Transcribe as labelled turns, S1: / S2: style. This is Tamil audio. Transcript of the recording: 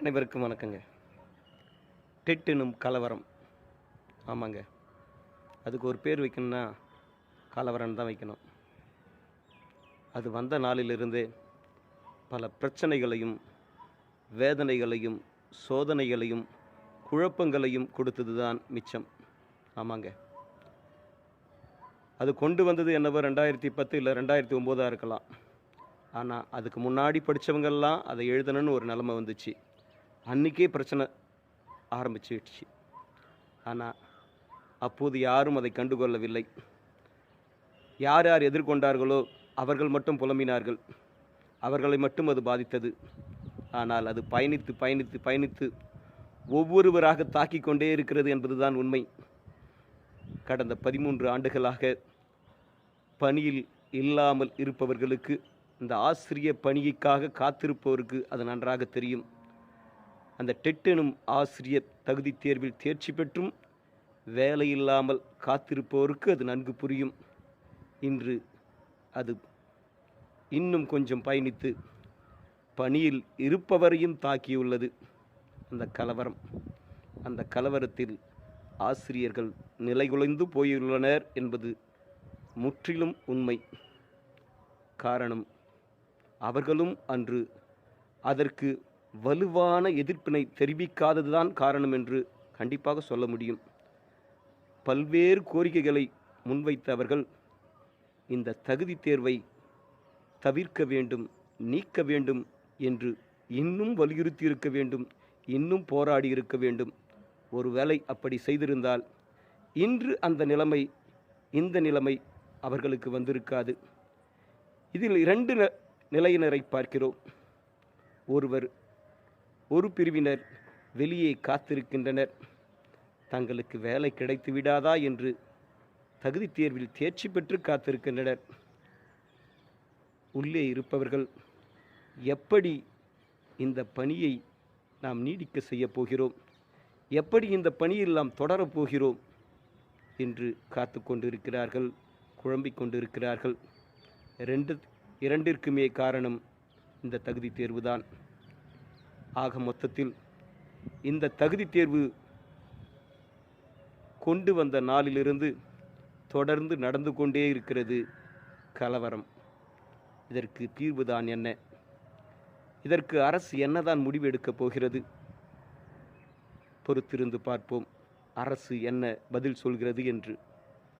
S1: அனைவருக்கும் வணக்கங்க. டெட் எனும் கலவரம். ஆமாங்க. அதுக்கு ஒரு பேர் வைக்கணும்னா கலவரம் தான் வைக்கணும். அது வந்த நாளிலிருந்தே பல பிரச்சனைகளையும் வேதனைகளையும் சோதனைகளையும் குழப்பங்களையும் கொடுத்தது தான் மிச்சம். ஆமாங்க. அது கொண்டு வந்தது என்னவோ ரெண்டாயிரத்தி பத்து இல்லை ரெண்டாயிரத்தி ஒம்போதாக இருக்கலாம். ஆனால் அதுக்கு முன்னாடி படித்தவங்கெல்லாம் அதை எழுதணும்னு ஒரு நிலமை வந்துச்சு. அன்றைக்கே பிரச்சனை ஆரம்பிச்சிடுச்சு. ஆனால் அப்போது யாரும் அதை கண்டுகொள்ளவில்லை. யார் யார் எதிர்கொண்டார்களோ அவர்கள் மட்டும் புலம்பினார்கள். அவர்களை மட்டும் அது பாதித்தது. ஆனால் அது பயணித்து பயணித்து பயணித்து ஒவ்வொருவராக தாக்கிக் கொண்டே இருக்கிறது என்பதுதான் உண்மை. கடந்த பதிமூன்று ஆண்டுகளாக பணியில் இல்லாமல் இருப்பவர்களுக்கு இந்த ஆசிரிய பணிக்காக காத்திருப்பவருக்கு அது நன்றாக தெரியும். அந்த டெட் எனும் ஆசிரியர் தகுதி தேர்வில் தேர்ச்சி பெற்றும் வேலையில்லாமல் காத்திருப்போருக்கு காத்திருப்பவருக்கு அது நன்கு புரியும். இன்று அது இன்னும் கொஞ்சம் பயணித்து பணியில் இருப்பவரையும் தாக்கியுள்ளது அந்த கலவரம். அந்த கலவரத்தில் ஆசிரியர்கள் நிலைகுலைந்து போயுள்ளனர் என்பது முற்றிலும் உண்மை. காரணம் அவர்களும் அன்று அதற்கு வலுவான எதிர்ப்பினை தெரிவிக்காததுதான் காரணம் என்று கண்டிப்பாக சொல்ல முடியும். பல்வேறு கோரிக்கைகளை முன்வைத்தவர்கள் இந்த தகுதி தேர்வை தவிர்க்க வேண்டும் நீக்க வேண்டும் என்று இன்னும் வலியுறுத்தி இருக்க வேண்டும் இன்னும் போராடி இருக்க வேண்டும். ஒருவேளை அப்படி செய்திருந்தால் இன்று அந்த நிலைமை இந்த நிலைமை அவர்களுக்கு வந்திருக்காது. இதில் இரண்டு ந- நிலையினரை பார்க்கிறோம். ஒருவர் ஒரு பிரிவினர் வெளியே காத்திருக்கின்றனர். தங்களுக்கு வேலை கிடைத்து விடாதா என்று தகுதி தேர்வில் தேர்ச்சி பெற்று காத்திருக்கின்றனர். உள்ளே இருப்பவர்கள் எப்படி இந்த பணியை நாம் நீடிக்க செய்யப் போகிறோம்? எப்படி இந்த பணியில் நாம் தொடரப் போகிறோம்? என்று காத்து கொண்டிருக்கிறார்கள் குழம்பிக் கொண்டிருக்கிறார்கள். ரெண்டு இரண்டிற்குமே காரணம் இந்த தகுதி தேர்வுதான். ஆக மொத்தத்தில் இந்த தகுதி தேர்வு கொண்டு வந்த நாளிலிருந்து தொடர்ந்து நடந்து கொண்டே இருக்கிறது கலவரம். இதற்கு தீர்வுதான் என்ன? இதற்கு அரசு என்னதான் முடிவு எடுக்கப் போகிறது? பொறுத்திருந்து பார்ப்போம். அரசு என்ன பதில் சொல்கிறது என்று.